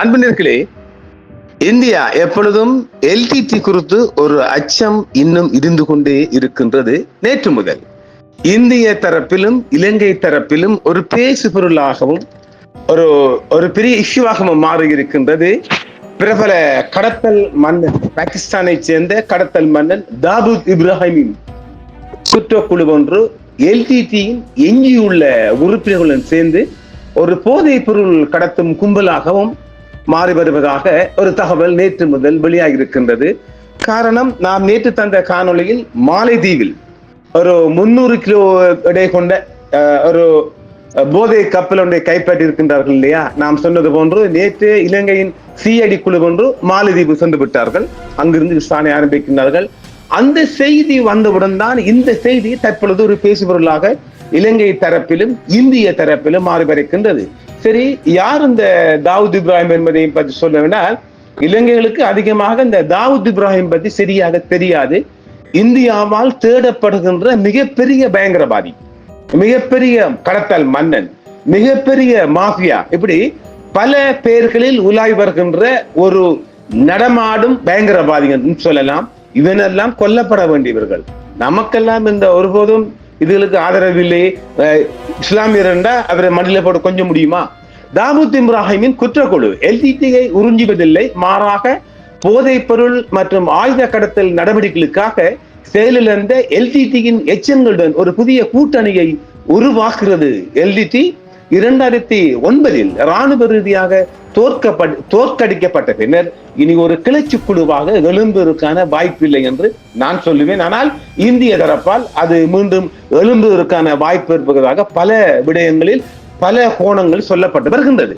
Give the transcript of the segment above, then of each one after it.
அன்பினர்களே India எப்பொழுதும் LTD குறித்து ஒரு அச்சம் இன்னும் இருந்து கொண்டே இருக்கின்றது நேற்று முதல். இந்திய தரப்பிலும் இலங்கை தரப்பிலும் ஒரு பேசு பொருளாகவும் ஒரு ஒரு பெரிய இஷ்யூவாகவும் மாறி இருக்கின்றது. பிரபல கடத்தல் மன்னன் பாகிஸ்தானை சேர்ந்த கடத்தல் மன்னன் தாபூத் இப்ராஹிமின் குற்றக்குழு ஒன்று எல்டிடியின் எஞ்சியுள்ள உறுப்பினர்களுடன் சேர்ந்து ஒரு போதைப் பொருள் கடத்தும் கும்பலாகவும் மாறி வருவதாக ஒரு தகவல் நேற்று முதல் வெளியாகி இருக்கின்றது காரணம் நாம் நேற்று தந்த காணொளியில் மாலைதீவில் ஒரு முன்னூறு கிலோ எடை கொண்ட ஒரு போதை கப்பல் ஒன்றை கைப்பற்றி இருக்கின்றார்கள் இல்லையா? நாம் சொன்னது போன்று நேற்று இலங்கையின் சிஐடி குழு ஒன்று மாலைதீவு சென்று விட்டார்கள். அங்கிருந்து விசாரணை ஆரம்பிக்கின்றார்கள். அந்த செய்தி வந்தவுடன் தான் இந்த செய்தி தற்பொழுது ஒரு பேசுபொருளாக இலங்கை தரப்பிலும் இந்திய தரப்பிலும் மாறுபடுகின்றது. சரி யார் இந்த தாவூத் இப்ராஹிம் என்பதையும் பற்றி சொல்லவேனால் இலங்கைகளுக்கு அதிகமாக இந்த தாவூத் இப்ராஹிம் பற்றி சரியாக தெரியாது. இந்தியாவால் தேடப்படுகின்ற மிகப்பெரிய பயங்கரவாதி மிகப்பெரிய கடத்தல் மன்னன் மிகப்பெரிய மாஃபியா இப்படி பல பெயர்களில் உலாய் வருகின்ற ஒரு நடமாடும் பயங்கரவாதிகள் சொல்லலாம். இவனெல்லாம் கொல்லப்பட வேண்டியவர்கள். நமக்கெல்லாம் இந்த ஒருபோதும் இதுகளுக்கு ஆதரவு இல்லை இஸ்லாமியர் என்றா அவரை மடியில போட்டு கொஞ்சம் முடியுமா? தாவூத் இப்ராஹிமின் குற்றக்குழு எல்டிடியை உறிஞ்சுவதில்லை. மாறாக போதைப் பொருள் மற்றும் ஆயுத கடத்தல் நடவடிக்கைகளுக்காக செயலிழந்த எல்டிடியின் எச்சங்களுடன் ஒரு புதிய கூட்டணியை உருவாக்குகிறது. எல்டிடி இரண்டாயிரத்தி ஒன்பதில் ராணுவ ரீதியாக தோற்கப்பட் தோற்கடிக்கப்பட்ட பின்னர் இனி ஒரு கிளர்ச்சி குழுவாக எழும்புவதற்கான வாய்ப்பில்லை என்று நான் சொல்லுவேன். ஆனால் இந்திய தரப்பால் அது மீண்டும் எழும்புவதற்கான வாய்ப்பு இருப்பதாக பல விடயங்களில் பல கோணங்கள் சொல்லப்பட்டு வருகின்றது.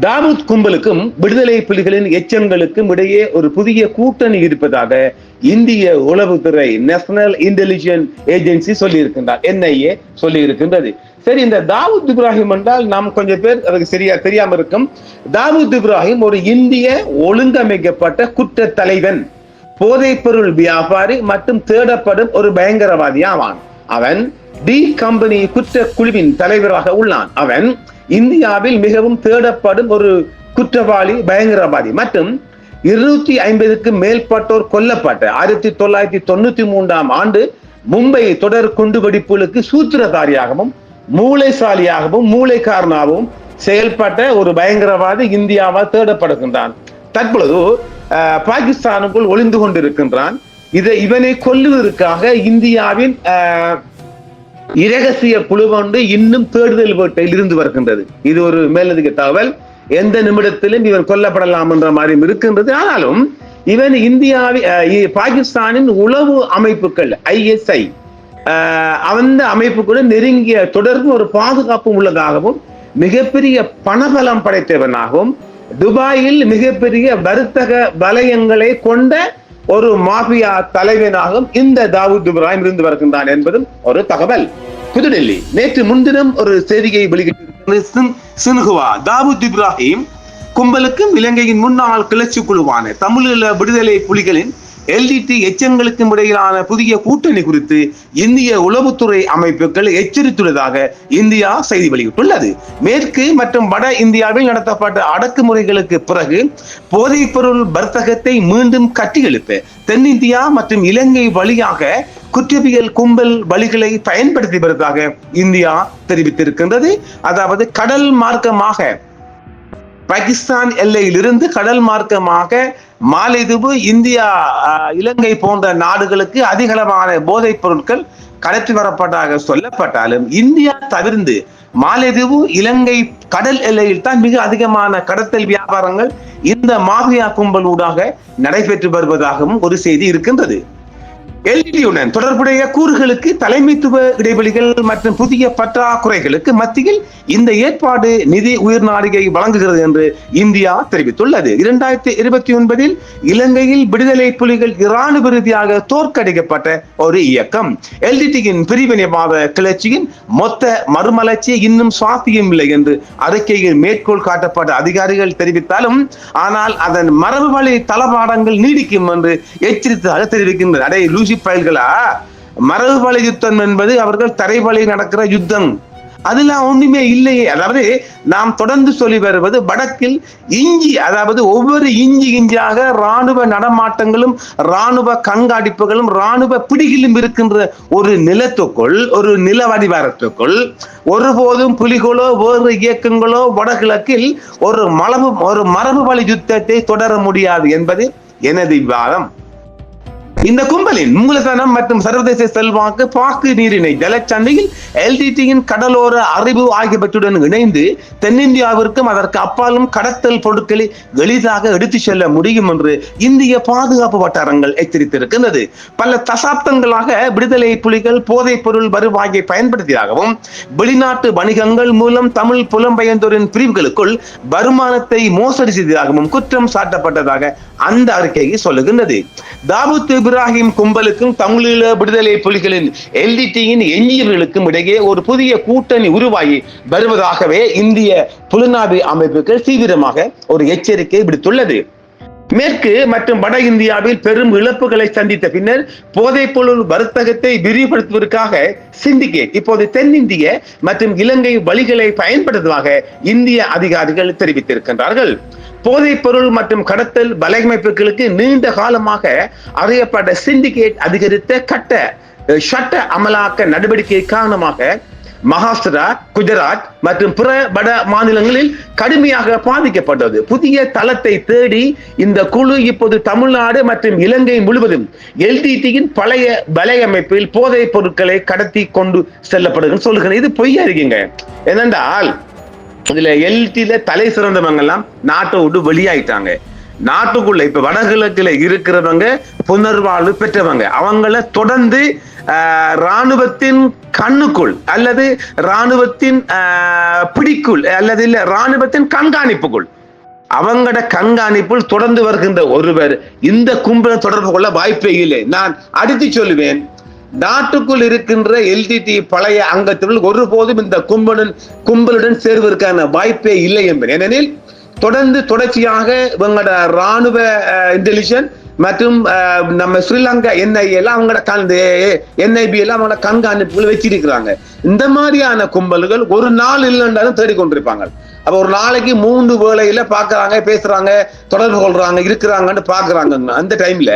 தாவூத் கும்பலுக்கும் விடுதலை புலிகளின் எச்சங்களுக்கும் இடையே ஒரு புதிய கூட்டணி இருப்பதாக இந்திய உளவுத்துறை நேஷனல் இன்டெலிஜென்ஸ் ஏஜென்சி சொல்லியிருக்கின்றார். என்ஐஏ சொல்லி இருக்கின்றது சரி இந்த தாவூத் இப்ராஹிம் என்றால் நாம் கொஞ்சம் பேர் அதுக்கு சரியா தெரியாம இருக்கும். தாவூத் இப்ராஹிம் ஒரு இந்திய ஒழுங்கமைக்கப்பட்ட குற்ற தலைவன் போதைப்பொருள் வியாபாரி மற்றும் தேடப்படும் ஒரு பயங்கரவாதி ஆவான். அவன் டி கம்பெனி குற்ற குழுவின் தலைவராக உள்ளான். அவன் இந்தியாவில் மிகவும் தேடப்படும் ஒரு குற்றவாளி பயங்கரவாதி. மற்றும் இருநூத்தி ஐம்பதுக்கு மேற்பட்டோர் கொல்லப்பட்ட. ஆயிரத்தி தொள்ளாயிரத்தி தொண்ணூத்தி மூன்றாம் ஆண்டு மும்பை தொடர் குண்டுவெடிப்புகளுக்கு சூத்திரதாரியாகவும் மூளைசாலியாகவும் மூளைக்காரனாகவும் செயல்பட்ட ஒரு பயங்கரவாதி இந்தியாவால் தேடப்படுகின்றான். தற்பொழுது பாகிஸ்தானுக்குள் ஒளிந்து கொண்டிருக்கின்றான். இதை இவனை கொல்லுவதற்காக இந்தியாவின் இரகசிய குழு ஒன்று இன்னும் தேடுதல் வேட்டையில் இருந்து வருகின்றது. இது ஒரு மேலதிக தகவல். எந்த நிமிடத்திலும் இவர் கொல்லப்படலாம் என்ற மாதிரியும் இருக்கின்றது. ஆனாலும் இவன் இந்தியாவில் பாகிஸ்தானின் உளவு அமைப்புகள் ஐஎஸ்ஐ அந்த அமைப்புக்குடன் நெருங்கிய தொடர்பு ஒரு பாதுகாப்பு உள்ளதாகவும் மிகப்பெரிய பணபலம் படைத்தவனாகவும் துபாயில் மிகப்பெரிய வர்த்தக வலயங்களை கொண்ட ஒரு மாஃபியா தலைவனாகவும் இந்த தாவூத் இப்ராஹிம் இருந்து வருகின்றான் என்பதும் ஒரு தகவல். புதுடெல்லி நேற்று முன்தினம் ஒரு செய்தியை வெளியிட்டிருக்கிறது சின்ஹுவா. தாவூத் இப்ராஹிம் கும்பலுக்கும் இலங்கையின் முன்னாள் கிளர்ச்சி குழுவான தமிழீழ விடுதலை புலிகளின் எல்டிடி எச்சங்களுக்கும் இடையிலான புதிய கூட்டணி குறித்து இந்திய உளவுத்துறை அமைப்புகள் எச்சரித்துள்ளதாக இந்தியா செய்தி வெளியிட்டுள்ளது. மேற்கு மற்றும் வட இந்தியாவில் நடத்தப்பட்ட அடக்குமுறைகளுக்கு பிறகு போதைப்பொருள் வர்த்தகத்தை மீண்டும் கட்டியெழுப்ப தென்னிந்தியா மற்றும் இலங்கை வழியாக குற்றவியல் கும்பல் வழிகளை பயன்படுத்தி வருவதாக இந்தியா தெரிவித்திருக்கின்றது. அதாவது கடல் மார்க்கமாக பாகிஸ்தான் எல்லையிலிருந்து கடல் மார்க்கமாக மாலைதீவு இந்தியா இலங்கை போன்ற நாடுகளுக்கு அதிகளவான போதைப் பொருட்கள் கடத்தி வரப்பட்டதாக சொல்லப்பட்டாலும் இந்தியா தவிர்ந்து மாலைதீவு இலங்கை கடல் எல்லையில் தான் மிக அதிகமான கடத்தல் வியாபாரங்கள் இந்த மாஃபியா கும்பல் ஊடாக நடைபெற்று வருவதாகவும் ஒரு செய்தி இருக்கின்றது. எல்டிடியுடன் தொடர்புடைய கூறுகளுக்கு தலைமைத்துவ இடைவெளிகள் மற்றும் புதிய பற்றாக்குறைகளுக்கு மத்தியில் இந்த ஏற்பாடு நிதி உயிர்நாடிகை வழங்குகிறது என்று இந்தியா தெரிவித்துள்ளது. இரண்டாயிரத்தி இருபத்தி ஒன்பதில் இலங்கையில் விடுதலை புலிகள் இராணுவ ரீதியாக தோற்கடிக்கப்பட்ட ஒரு இயக்கம். எல்டிடியின் பிரிவினைவாத கிளர்ச்சியின் மொத்த மறுமலர்ச்சி இன்னும் சாத்தியமில்லை என்று அறிக்கையில் மேற்கோள் காட்டப்பட்ட அதிகாரிகள் தெரிவித்தாலும் ஆனால் அதன் மரபு வழி தளபாடங்கள் நீடிக்கும் என்று எச்சரித்ததாக தெரிவிக்கின்றனர் அடே லூசி பயல்களா? மரபு யுத்தம் என்பது அவர்கள் தரைவழி நடக்கிற யுத்தம். அதெல்லாம் ஒண்ணுமே இல்லையே. அதாவது நாம் தொடர்ந்து சொல்லி வருவது வடக்கில் இஞ்சி அதாவது ஒவ்வொரு இஞ்சி இஞ்சியாக ராணுவ நடமாட்டங்களும் இராணுவ கண்காணிப்புகளும் இராணுவ பிடிகளும் இருக்கின்ற ஒரு நிலத்துக்குள் ஒரு நிலவடிவாரத்துக்குள் ஒருபோதும் புலிகளோ வேறு இயக்கங்களோ வடகிழக்கில் ஒரு மரபு ஒரு மரபு வழி யுத்தத்தை தொடர முடியாது என்பது எனது விவாதம். இந்த கும்பலின் மூலதனம் மற்றும் சர்வதேச செல்வாக்கு பாக்கு நீரிணை ஜலச்சந்தையில் எல்டிடியின் கடலோர அறிவு ஆகியவற்றுடன் இணைந்து தென்னிந்தியாவிற்கும் அதற்கு அப்பாலும் கடத்தல் பொருட்களை எளிதாக எடுத்துச் செல்ல முடியும் என்று இந்திய பாதுகாப்பு வட்டாரங்கள் எச்சரித்திருக்கின்றது. பல தசாப்தங்களாக விடுதலை புலிகள் போதைப் பொருள் வருவாயை பயன்படுத்தியதாகவும் வெளிநாட்டு வணிகங்கள் மூலம் தமிழ் புலம்பெயர்ந்தோரின் பிரிவுகளுக்குள் வருமானத்தை மோசடி செய்ததாகவும் குற்றம் சாட்டப்பட்டதாக அந்த அறிக்கையை சொல்லுகின்றது. தாவூத் இப்ராஹிம் கும்பலுக்கும் தமிழீழ விடுதலை புலிகளின் எல்டிடியின் எஞ்சியவர்களுக்கும் இடையே ஒரு புதிய கூட்டணி உருவாகி வருவதாகவே இந்திய புலனாய்வு அமைப்புகள் தீவிரமாக ஒரு எச்சரிக்கை விடுத்துள்ளது. மேற்கு மற்றும் வட இந்தியாவில் பெரும் இழப்புகளை சந்தித்த பின்னர் போதைப் பொருள் வர்த்தகத்தை விரிவுபடுத்துவதற்காக சிண்டிகேட் இப்போது தென்னிந்திய மற்றும் இலங்கை வழிகளை பயன்படுத்துவதாக இந்திய அதிகாரிகள் தெரிவித்திருக்கின்றார்கள். போதைப் பொருள் மற்றும் கடத்தல் வலையமைப்புகளுக்கு நீண்ட காலமாக அறியப்பட்ட சிண்டிகேட் அதிகரித்த கட்ட சட்ட அமலாக்க நடவடிக்கை காரணமாக மகாராஷ்டிரா குஜராத் மற்றும் பிற வட மாநிலங்களில் கடுமையாக பாதிக்கப்பட்டது. புதிய தளத்தை தேடி இந்த குழு இப்போது தமிழ்நாடு மற்றும் இலங்கை முழுவதும் எல்டிடியின் பழைய வலையமைப்பில் போதைப் பொருட்களை கடத்தி கொண்டு செல்லப்படுகிறது சொல்லுகிறேன். இது பொய்யா இருக்கீங்க என்னென்றால் இதுல எல்டில தலை சிறந்தவங்க எல்லாம் நாட்டை விட்டு வெளியாயிட்டாங்க. நாட்டுக்குள்ள இப்ப வடகிழக்குல இருக்கிறவங்க புனர்வாழ்வு பெற்றவங்க. அவங்கள தொடர்ந்து ராணுவத்தின் கண்ணுக்குள் அல்லது ராணுவத்தின் பிடிக்குள் அல்லது இல்ல ராணுவத்தின் கண்காணிப்புக்குள். அவங்களோட கண்காணிப்பில் தொடர்ந்து வருகின்ற ஒருவர் இந்த கும்பலை தொடர்பு கொள்ள வாய்ப்பே இல்லை. நான் அடித்து சொல்லுவேன் நாட்டுக்குள் இருக்கின்ற எல்டிடி பழைய அங்கத்தினுள் ஒருபோதும் இந்த கும்பலுடன் கும்பலுடன் சேர்வதற்கான வாய்ப்பே இல்லை என்பது. ஏனெனில் தொடர்ந்து தொடர்ச்சியாக இவங்களோட இராணுவ இன்டெலிஜென்ட் மற்றும் நம்ம ஸ்ரீலங்கா என்ஐஏ எல்லாம் அவங்களோட என்ஐபி எல்லாம் அவங்களோட கண்காணிப்புகள் வச்சிருக்கிறாங்க. இந்த மாதிரியான கும்பல்கள் ஒரு நாள் இல்லைன்றாலும் தேடிக்கொண்டிருப்பாங்க. அப்ப ஒரு நாளைக்கு மூன்று வேலையில பாக்குறாங்க பேசுறாங்க தொடர்பு கொள்றாங்க இருக்கிறாங்கன்னு பாக்குறாங்க. அந்த டைம்ல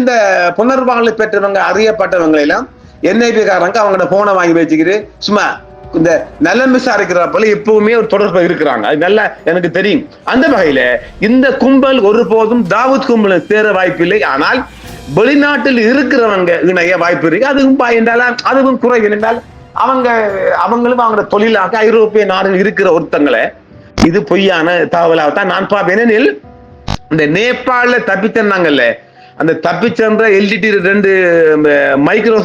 இந்த புனர்வாழ்வு பெற்றவங்க அறியப்பட்டவங்க எல்லாம் என்ஐபி காரங்க அவங்களோட போனை வாங்கி வச்சுக்கிட்டு சும்மா இந்த நலம் விசாரிக்கிறப்பல எப்பவுமே ஒரு தொடர்பு இருக்கிறாங்க. அது நல்லா எனக்கு தெரியும். அந்த வகையில இந்த கும்பல் ஒருபோதும் தாவூத் கும்பல் சேர வாய்ப்பில்லை. ஆனால் வெளிநாட்டில் இருக்கிறவங்க இணைய வாய்ப்பு இருக்கு. அதுவும் என்றால் அதுவும் குறைவு. என்றால் அவங்க அவங்களும் அவங்க தொழிலாக ஐரோப்பிய நாடுகள் இருக்கிற ஒருத்தங்களை இது பொய்யான தகவலாக தான் நான் பார்ப்பேன். ஏனெனில் இந்த நேபாள தப்பித்தன்னாங்கல்ல அந்த தப்பிச்சென்ற எல்டிடி ரெண்டு மைக்ரோ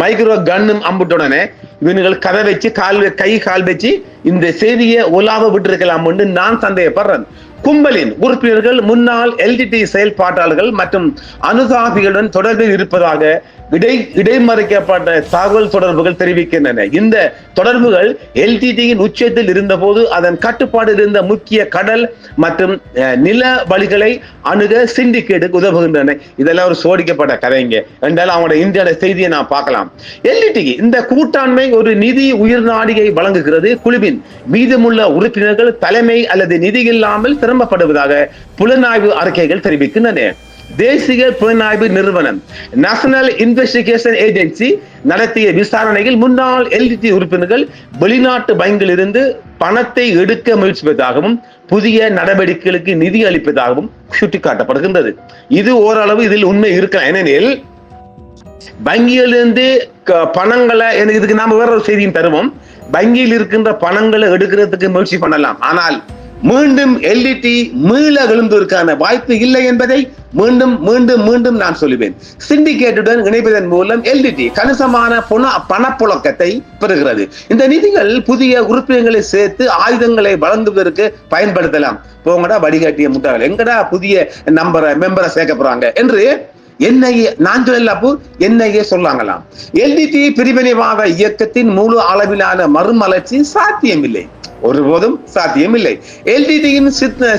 மைக்ரோ கன்னும் அம்புட்டுடனே இவனுகள் கதை வச்சு கால் கை கால் வச்சு இந்த செய்தியை உலாவ விட்டுருக்கலாம் நான் சந்தேகப்படுறேன். கும்பலின் உறுப்பினர்கள் முன்னாள் எல்டிடி செயல்பாட்டாளர்கள் மற்றும் அனுசாபிகளுடன் தொடர்பில் இருப்பதாக இடை இடைமறைக்கப்பட்ட தகவல் தொடர்புகள் தெரிவிக்கின்றன. இந்த தொடர்புகள் எல்டிடியின் உச்சத்தில் இருந்தபோது அதன் கட்டுப்பாடு இருந்த முக்கிய கடல் மற்றும் நில வழிகளை அணுக சிண்டிகேட்டுக்கு உதவுகின்றன. இதெல்லாம் ஒரு சோடிக்கப்பட்ட கதைங்க என்றால் அவங்களோட இந்தியோட செய்தியை நான் பார்க்கலாம். எல்டிடி இந்த கூட்டாண்மை ஒரு நிதி உயிர் நாடியை வழங்குகிறது. குழுவின் மீதமுள்ள உறுப்பினர்கள் தலைமை அல்லது நிதி இல்லாமல் திரும்பப்படுவதாக புலனாய்வு அறிக்கைகள் தெரிவிக்கின்றன. தேசிய புலனாய்வு நிறுவனம் நேஷனல் இன்வெஸ்டிகேஷன் ஏஜென்சி நடத்திய விசாரணையில் முன்னாள் எல்டிடி உறுப்பினர்கள் வெளிநாட்டு வங்கியிலிருந்து பணத்தை எடுக்க முயற்சிப்பதாகவும் புதிய நடவடிக்கைகளுக்கு நிதி அளிப்பதாகவும் சுட்டிக்காட்டப்படுகின்றது. இது ஓரளவு இதில் உண்மை இருக்கலாம். ஏனெனில் வங்கியிலிருந்து பணங்களை எனக்கு இதுக்கு நாம வேற ஒரு செய்தியும் தருவோம். வங்கியில் இருக்கின்ற பணங்களை எடுக்கிறதுக்கு முயற்சி பண்ணலாம். ஆனால் மீண்டும் எல்இடி மீள விழுந்ததற்கான வாய்ப்பு இல்லை என்பதை மீண்டும் மீண்டும் மீண்டும் நான் சொல்லுவேன். சிண்டிகேட்டுடன் இணைப்பதன் மூலம் எல்டிடி கணிசமான பண பணப்புழக்கத்தை பெறுகிறது. இந்த நிதிகள் புதிய உறுப்பினர்களை சேர்த்து ஆயுதங்களை வழங்குவதற்கு பயன்படுத்தலாம். போங்கடா வடிகாட்டிய முட்டாள். எங்கடா புதிய நம்பரை மெம்பரை சேர்க்க போறாங்க? என்று என்ஐஏ நான் சொல்லப்போ என்ஐஏ சொல்லாங்களாம். எல்டிடி பிரிவினைவாத இயக்கத்தின் முழு அளவிலான மறுமலர்ச்சி சாத்தியமில்லை. ஒருபோதும் சாத்தியம் இல்லை எல்டிடியின்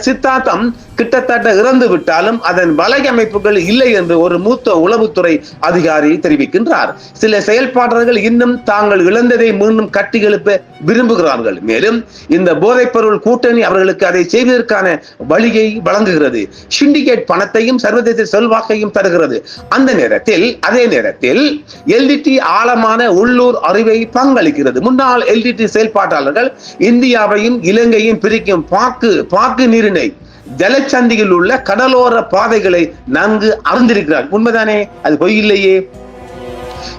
சித்தாந்தம் கிட்டத்தட்ட இறந்து விட்டாலும் அதன் வலையமைப்புகள் இல்லை என்று ஒரு மூத்த உளவுத்துறை அதிகாரி தெரிவிக்கின்றார். சில செயல்பாட்டாளர்கள் இன்னும் தாங்கள் இழந்ததை மீண்டும் கட்டி எழுப்ப விரும்புகிறார்கள். மேலும் இந்த போதைப்பொருள் கூட்டணி அவர்களுக்கு அதை செய்வதற்கான வழியை வழங்குகிறது. சிண்டிகேட் பணத்தையும் சர்வதேச செல்வாக்கையும் தருகிறது. அந்த நேரத்தில் அதே நேரத்தில் எல்டிடி ஆழமான உள்ளூர் அறிவை பங்களிக்கிறது. முன்னாள் எல்டிடி செயல்பாட்டாளர்கள் இந்தியாவையும் இலங்கையும் பிரிக்கும் பாக்கு பாக்கு நீரினை ஜலச்சந்தியில் உள்ள கடலோர பாதைகளை நன்கு அறிந்திருக்கிறார். உண்மைதானே? அது பொய் இல்லையே.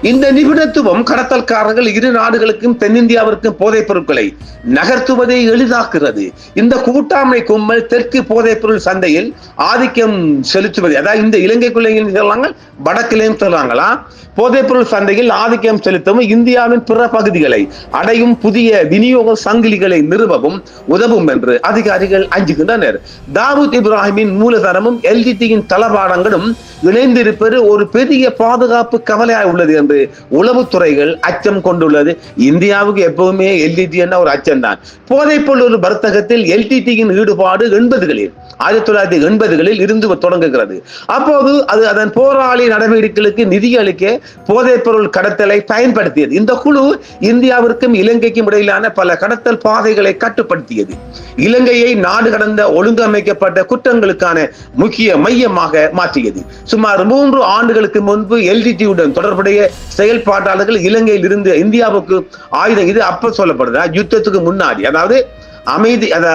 இந்த நிபுணத்துவம் கடத்தல்காரர்கள் இரு நாடுகளுக்கும் தென்னிந்தியாவிற்கும் போதைப் பொருட்களை நகர்த்துவதை எளிதாக்குகிறது. இந்த கூட்டாண்மை கும்பல் தெற்கு போதைப் பொருள் சந்தையில் ஆதிக்கம் செலுத்துவது. அதாவது இந்த இலங்கைக்குள்ளேயும் சொல்றாங்க வடக்கிலையும் சொல்றாங்களா போதைப் பொருள் சந்தையில் ஆதிக்கம் செலுத்தவும் இந்தியாவின் பிற பகுதிகளை அடையும் புதிய விநியோக சங்கிலிகளை நிறுவவும் உதவும் என்று அதிகாரிகள் அஞ்சுகின்றனர். தாவூத் இப்ராஹிமின் மூலதனமும் எல்ஜிடியின் தளபாடங்களும் இணைந்திருப்பது ஒரு பெரிய பாதுகாப்பு கவலையாய் உள்ளது என்று உளவுத்துறைகள் அச்சம் கொண்டுள்ளது. இந்தியாவுக்கு எப்பவுமே எல்டிடி என்ற ஒரு அச்சம் தான் போதைப்பொருள் வர்த்தகத்தில் எல்டிடியின் ஈடுபாடு எண்பதுகளில். ஆயிரத்தி தொள்ளாயிரத்தி எண்பதுகளில் இருந்து தொடங்குகிறது. அப்போது அது அதன் போராளி நடவடிக்கைகளுக்கு நிதி அளிக்க போதைப்பொருள் கடத்தலை பயன்படுத்தியது. இந்த குழு இந்தியாவிற்கும் இலங்கைக்கும் இடையிலான பல கடத்தல் பாதைகளை கட்டுப்படுத்தியது. இலங்கையை நாடு கடந்த ஒழுங்கமைக்கப்பட்ட குற்றங்களுக்கான முக்கிய மையமாக மாற்றியது. சுமார் மூன்று ஆண்டுகளுக்கு முன்பு எல்டிடியுடன் தொடர்புடைய செயல்பாட்டாளர்கள் இலங்கையில் இருந்து இந்தியாவுக்கு ஆயுதம். இது அப்ப சொல்லப்படுதா. யுத்தத்துக்கு முன்னாடி. அதாவது அமைதி அத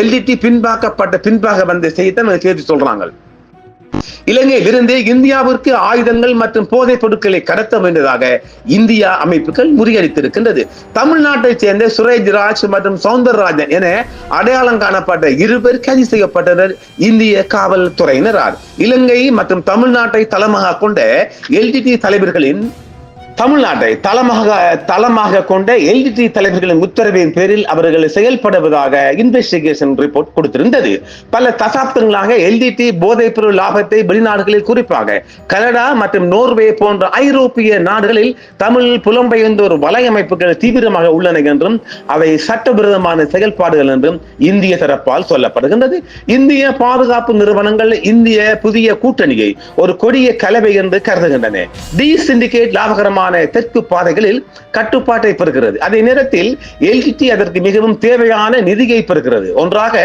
எல்டிடி பின்பாக்கப்பட்ட பின்பாக வந்த செய்தித்தான் சேர்த்து சொல்றாங்க இலங்கையில் இருந்து இந்தியாவிற்கு ஆயுதங்கள் மற்றும் போதைப் பொருட்களை கடத்த வேண்டியதாக இந்தியா அமைப்புகள் முறியடித்திருக்கின்றது. தமிழ்நாட்டைச் சேர்ந்த சுரேஜ் ராஜ் மற்றும் சவுந்தரராஜன் என அடையாளம் காணப்பட்ட இருவர் கைது செய்யப்பட்டனர். இந்திய காவல்துறையினரால் இலங்கை மற்றும் தமிழ்நாட்டை தளமாக கொண்ட எல்டிடி தலைவர்களின் தமிழ்நாட்டை தளமாக தளமாக கொண்ட எல்டிடி தலைவர்களின் உத்தரவின் பேரில் அவர்கள் செயல்படுவதாக இன்வெஸ்டிகேஷன் ரிப்போர்ட் கொடுத்திருந்தது. பல தசாப்தங்களாக எல்டிடி போதைப் பொருள் லாபத்தை வெளிநாடுகளில் குறிப்பாக கனடா மற்றும் நோர்வே போன்ற ஐரோப்பிய நாடுகளில் தமிழ் புலம்பெயர்ந்தோர் வலையமைப்புகள் தீவிரமாக உள்ளன என்றும் அவை சட்டவிரோதமான செயல்பாடுகள் என்றும் இந்திய தரப்பால் சொல்லப்படுகின்றது. இந்திய பாதுகாப்பு நிறுவனங்கள் இந்திய புதிய கூட்டணியை ஒரு கொடிய கலவை என்று கருதுகின்றன. டி சிண்டிகேட் லாபகரமான தெற்கு பாதைகளில் கட்டுப்பாட்டை பெறுகிறது. அதே நேரத்தில் எல்டிடி அதற்கு மிகவும் தேவையான நிதியை பெறுகிறது. ஒன்றாக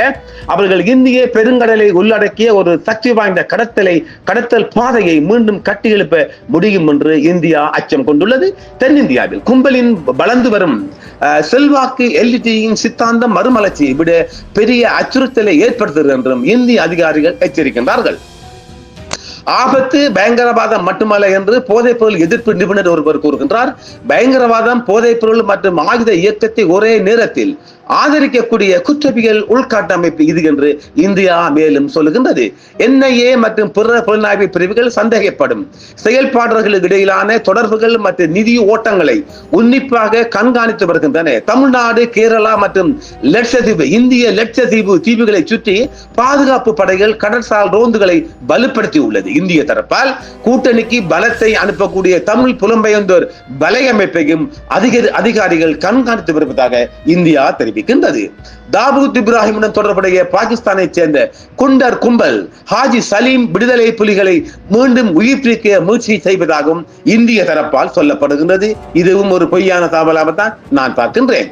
அவர்கள் இந்திய பெருங்கடலை உள்ளடக்கிய ஒரு சக்தி வாய்ந்த கடத்தலை கடத்தல் பாதையை மீண்டும் கட்டியெழுப்ப முடியும் என்று இந்தியா அச்சம் கொண்டுள்ளது. தென்னிந்தியாவில் கும்பலின் வளர்ந்து வரும் செல்வாக்கு எல்டிடியின் சித்தாந்தம் மறுமலர்ச்சியை விட பெரிய அச்சுறுத்தலை ஏற்படுத்துகிறது என்றும் இந்திய அதிகாரிகள் எச்சரிக்கின்றார்கள். ஆபத்து பயங்கரவாதம் மட்டுமல்ல என்று போதைப்பொருள் எதிர்ப்பு நிபுணர் ஒருவர் கூறுகின்றார். பயங்கரவாதம் போதைப்பொருள் மற்றும் ஆயுத இயக்கத்தை ஒரே நேரத்தில் ஆதரிக்கக்கூடிய குற்றவியல் உள்கட்டமைப்பு இது என்று இந்தியா மேலும் சொல்லுகின்றது. என்ஐஏ மற்றும் பிற புலனாய்வு பிரிவுகள் சந்தேகப்படும். செயல்பாடுகளுக்கு இடையிலான தொடர்புகள் மற்றும் நிதி ஓட்டங்களை உன்னிப்பாக கண்காணித்து வருகின்றன. தமிழ்நாடு கேரளா மற்றும் லட்சத்தீவு இந்திய லட்சத்தீவு தீவுகளை சுற்றி பாதுகாப்பு படைகள் கடற்சால் ரோந்துகளை வலுப்படுத்தி உள்ளது இந்திய தரப்பால் கூட்டணிக்கு பலத்தை அனுப்பக்கூடிய தமிழ் புலம்பெயர்ந்தோர் வலையமைப்பையும் அதிக அதிகாரிகள் கண்காணித்து வருவதாக இந்தியா தெரிவிக்கின்றது. தாவூத் இப்ராஹிமுடன் தொடர்புடைய பாகிஸ்தானைச் சேர்ந்த குண்டர் கும்பல் ஹாஜி சலீம் விடுதலை புலிகளை மீண்டும் உயிர்ப்பிக்க முயற்சி செய்வதாகவும் இந்திய தரப்பால் சொல்லப்படுகின்றது. இதுவும் ஒரு பொய்யான தகவலாகத்தான் நான் பார்க்கின்றேன்.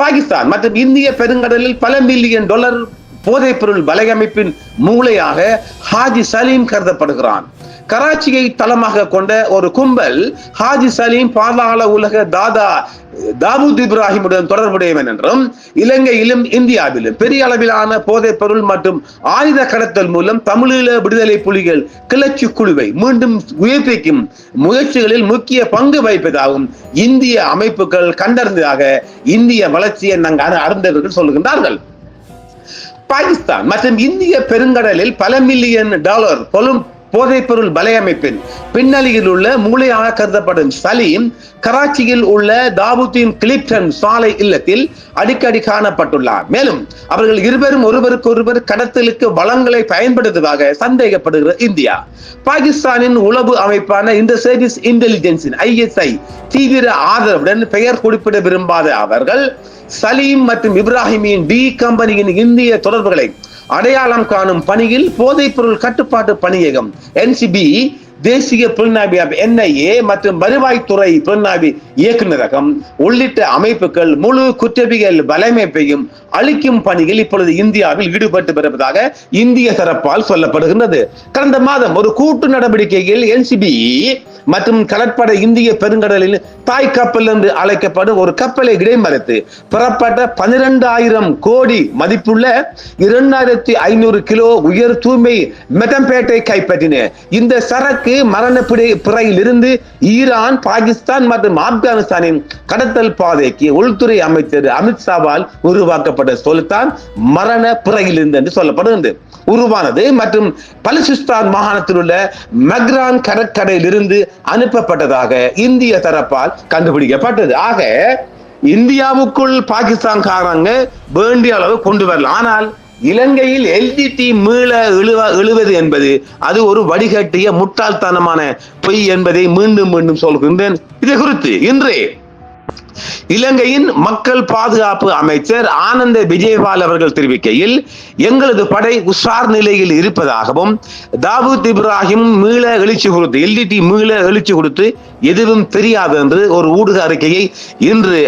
பாகிஸ்தான் மற்றும் இந்திய பெருங்கடலில் பல மில்லியன் டாலர் போதைப்பொருள் வலையமைப்பின் மூளையாக ஹாஜி சலீம் கருதப்படுகிறான். கராச்சியை தளமாக கொண்ட ஒரு கும்பல் ஹாஜி சலீம் பாதாள உலக தாதா தாவூத் இப்ராஹிமுடன் தொடர்புடையவன் என்றும் இலங்கையிலும் இந்தியாவிலும் பெரிய அளவிலான போதைப் பொருள் மற்றும் ஆயுத கடத்தல் மூலம் தமிழீழ விடுதலை புலிகள் கிளர்ச்சி குழுவை மீண்டும் உயிர்ப்பிக்கும் முயற்சிகளில் முக்கிய பங்கு வகிப்பதாகவும் இந்திய அமைப்புகள் கண்டறிந்ததாக இந்திய வளர்ச்சியை நாங்கள் அறிந்தவர்கள் சொல்லுகின்றார்கள். பாகிஸ்தான் மற்றும் இந்திய பெருங்கடலில் பல மில்லியன் டாலர் கொழும்பு போதைப்பொருள் வலையமைப்பின் பின்னணியில் உள்ள மூளையாக கருதப்படும் சலீம் கராச்சியில் உள்ள தாவூத்தின் கிளிப்டன் சாலை இல்லத்தில் அடிக்கடி காணப்பட்டுள்ளார். மேலும் அவர்கள் இருவரும் ஒருவருக்கு ஒருவர் கடத்தலுக்கு வளங்களை பயன்படுத்துவதாக சந்தேகப்படுகிறது இந்தியா. பாகிஸ்தானின் உளவு அமைப்பான இந்த சர்வீஸ் இன்டெலிஜென்ஸின் ஐஎஸ்ஐ தீவிர ஆதரவுடன் பெயர் குறிப்பிட விரும்பாத அவர்கள் சலீம் மற்றும் இப்ராஹிமின் டி கம்பெனியின் இந்திய தொடர்புகளை அடையாளம் காணும் பணியில் போதைப்பொருள் கட்டுப்பாட்டு பணியகம் என்சிபி தேசிய புலனாய்வு என்ஐஏ மற்றும் வருவாய்த்துறை புலனாய்வு இயக்குநரகம் உள்ளிட்ட அமைப்புகள் முழு குற்றவியல் வலையமைப்பையும் அழிக்கும் பணியில் இப்பொழுது இந்தியாவில் ஈடுபட்டு வருவதாக இந்திய தரப்பால் சொல்லப்படுகின்றது. கடந்த மாதம் ஒரு கூட்டு நடவடிக்கையில் என்சிபி மற்றும் கடற்படை இந்திய பெருங்கடலில் தாய் கப்பல் என்று அழைக்கப்படும் ஒரு கப்பலை இடைமறித்து புறப்பட்ட பனிரெண்டாயிரம் கோடி மதிப்புள்ள இரண்டாயிரத்தி ஐநூறு கிலோ உயர் தூய்மை மெட்டம்பேட்டை கைப்பற்றின. இந்த சரக்கு மரண பிறையில் இருந்து ஈரான் பாகிஸ்தான் மற்றும் ஆப்கானிஸ்தானின் கடத்தல் பாதைக்கு உள்துறை அமைச்சர் அமித்ஷாவால் உருவாக்கப்பட்ட சொல்தான் மரண பிறகிலிருந்து என்று சொல்லப்படுகிறது உருவானது மற்றும் பலுசிஸ்தான் மாகாணத்தில் உள்ள மக்ரான் கடற்கரையிலிருந்து அனுப்பப்பட்டதாக இந்திய தரப்பால் கண்டுபிடிக்கப்பட்டது. ஆக இந்தியாவுக்குள் பாகிஸ்தான்காரங்க வேண்டிய அளவு கொண்டு வரலாம். ஆனால் இலங்கையில் எல்டிடி மீள இழுவ இழுவது என்பது அது ஒரு வடிகட்டிய முட்டாள்தனமான பொய் என்பதை மீண்டும் மீண்டும் சொல்கின்றேன். இது குறித்து இன்றே இலங்கையின் மக்கள் பாதுகாப்பு அமைச்சர் ஆனந்த விஜயபால் அவர்கள் தெரிவிக்கையில் எங்களது படை உஷார் நிலையில் இருப்பதாகவும் தாவூத் இப்ராஹிம் மீள எழுச்சி கொடுத்து எல்டிடி மீள எழுச்சி கொடுத்து எதுவும் தெரியாது என்று ஒரு ஊடக அறிக்கையை இன்று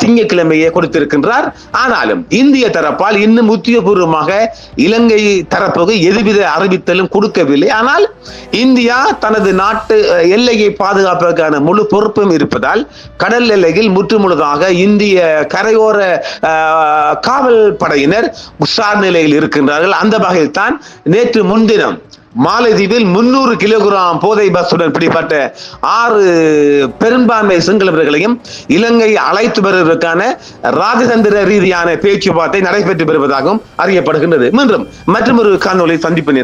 திங்கட்கிழமையே கொடுத்திருக்கின்றார். ஆனாலும் இந்திய தரப்பால் இன்னும் உத்தியபூர்வமாக இலங்கை தரப்புக்கு எதுவித அறிவித்தலும் கொடுக்கவில்லை. ஆனால் இந்தியா தனது நாட்டு எல்லையை பாதுகாப்பதற்கான முழு பொறுப்பும் இருப்பதால் கடல் எல்லையில் முழுதாக இந்திய கரையோர காவல் படையினர் உஷார் நிலையில் இருக்கின்றார்கள். அந்த வகையில் தான் நேற்று முன்தினம் மாலைதீவில் முன்னூறு கிலோகிராம் போதை பஸ்ஸுடன் பிடிப்பட்ட ஆறு பெரும்பான்மை சிங்களவர்களையும் இலங்கை அழைத்து வருவதற்கான ராஜதந்திர ரீதியான பேச்சுவார்த்தை நடைபெற்று வருவதாகவும் அறியப்படுகின்றது. மீண்டும் மற்றொரு காணொலி சந்திப்பு